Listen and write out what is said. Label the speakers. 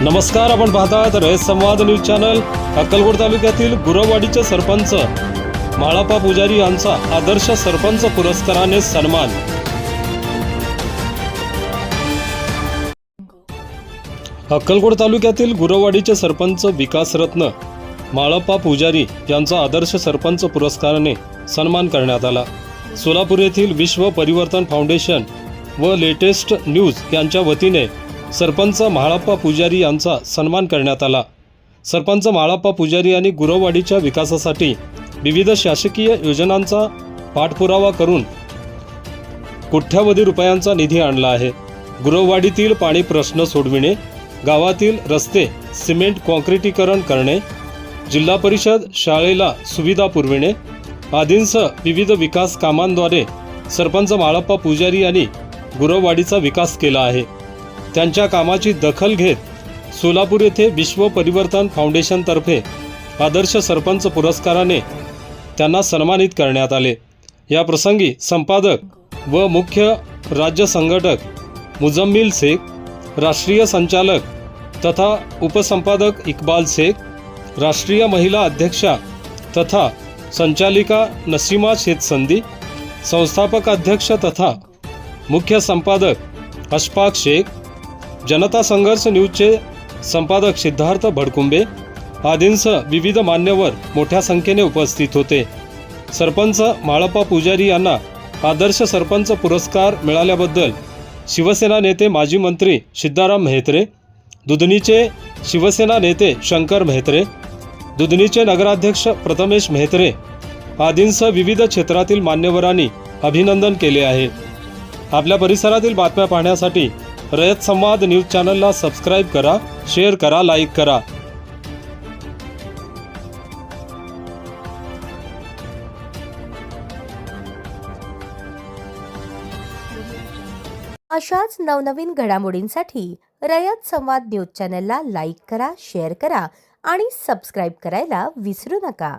Speaker 1: नमस्कार आपण पाहतात रयत संवाद न्यूज चॅनल अक्कलकोट तालुक्यातील गुरववाडीचे सरपंच माळापा पुजारी यांचा आदर्श सरपंच पुरस्काराने सन्मान. अक्कलकोट तालुक्यातील गुरववाडीचे सरपंच विकासरत्न माळप्पा पुजारी यांचा आदर्श सरपंच पुरस्काराने सन्मान करण्यात आला. सोलापूर येथील विश्व परिवर्तन फाउंडेशन व लेटेस्ट न्यूज यांच्या वतीने सरपंच म्हाळप्पा पुजारी यांचा सन्मान करण्यात आला. सरपंच म्हाळप्पा पुजारी यांनी गुरववाडीच्या विकासासाठी विविध शासकीय योजनांचा पाठपुरावा करून कोट्यावधी रुपयांचा निधी आणला आहे. गुरववाडीतील पाणी प्रश्न सोडविणे गावातील रस्ते सिमेंट कॉन्क्रिटीकरण करणे जिल्हा परिषद शाळेला सुविधा पुरविणे आदींसह विविध विकास कामांद्वारे सरपंच माळप्पा पुजारी यांनी गुरववाडीचा विकास केला आहे. त्यांच्या कामाची दखल घेत सोलापूर येथे विश्व परिवर्तन फाउंडेशनतर्फे आदर्श सरपंच पुरस्काराने त्यांना सन्मानित करण्यात आले. या प्रसंगी संपादक व मुख्य राज्य संघटक मुजम्मिल शेख राष्ट्रीय संचालक तथा उपसंपादक इक्बाल शेख राष्ट्रीय महिला अध्यक्षा तथा संचालिका नसीमा शेतसंदी संस्थापक अध्यक्ष तथा मुख्य संपादक अशफाक शेख जनता संघर्ष न्यूजचे संपादक सिद्धार्थ भडकुंबे आदींसह विविध मान्यवर मोठ्या संख्येने उपस्थित होते. सरपंच माळप्पा पुजारी यांना आदर्श सरपंच पुरस्कार मिळाल्याबद्दल शिवसेना नेते माजी मंत्री सिद्धाराम म्हेत्रे दुधनीचे शिवसेना नेते शंकर म्हेत्रे दुधनीचे नगराध्यक्ष प्रथमेश म्हेत्रे आदींसह विविध क्षेत्रातील मान्यवरांनी अभिनंदन केले आहे. आपल्या परिसरातील बातम्या पाहण्यासाठी रयत संवाद न्यूज चॅनलला सबस्क्राईब करा शेअर करा लाईक करा.
Speaker 2: अशाच नवनवीन घडामोडींसाठी रयत संवाद न्यूज चॅनलला लाईक करा शेअर करा आणि सबस्क्राईब करायला विसरू नका.